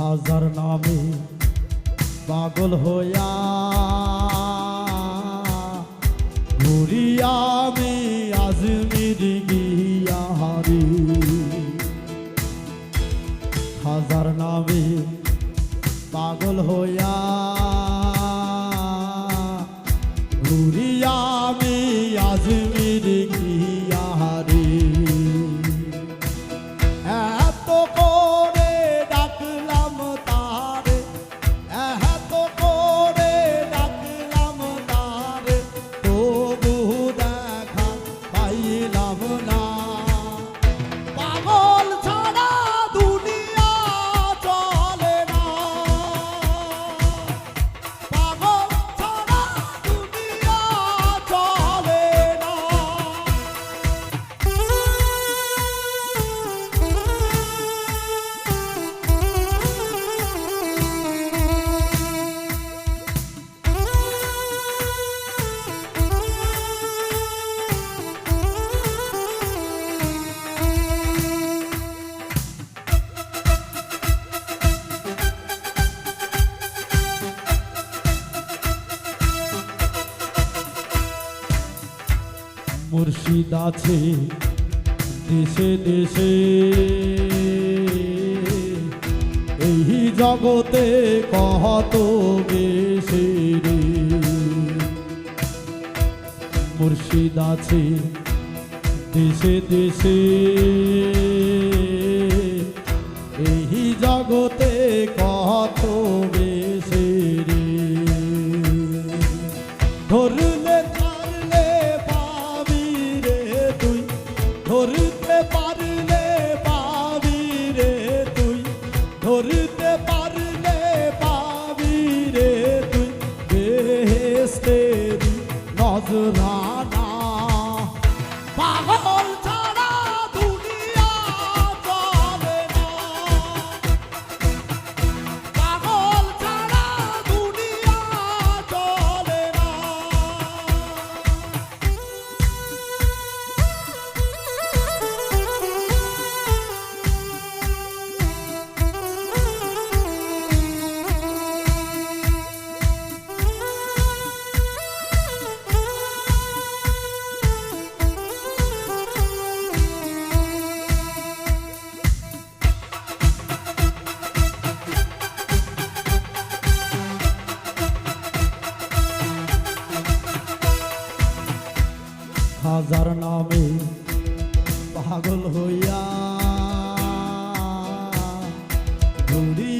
হাজার নামে পাগল হইয়া ঘুরিয়া আমি আজমির গিয়া হারি হাজার নামে পাগল হইয়া ঘুরিয়া মুর্শিদ আছে দেশে দেশে। এই জগতে কহত বেশি রে মুর্শিদ আছে দেশে দেশে। রাজার নামে পাগল হইয়া ঘুরি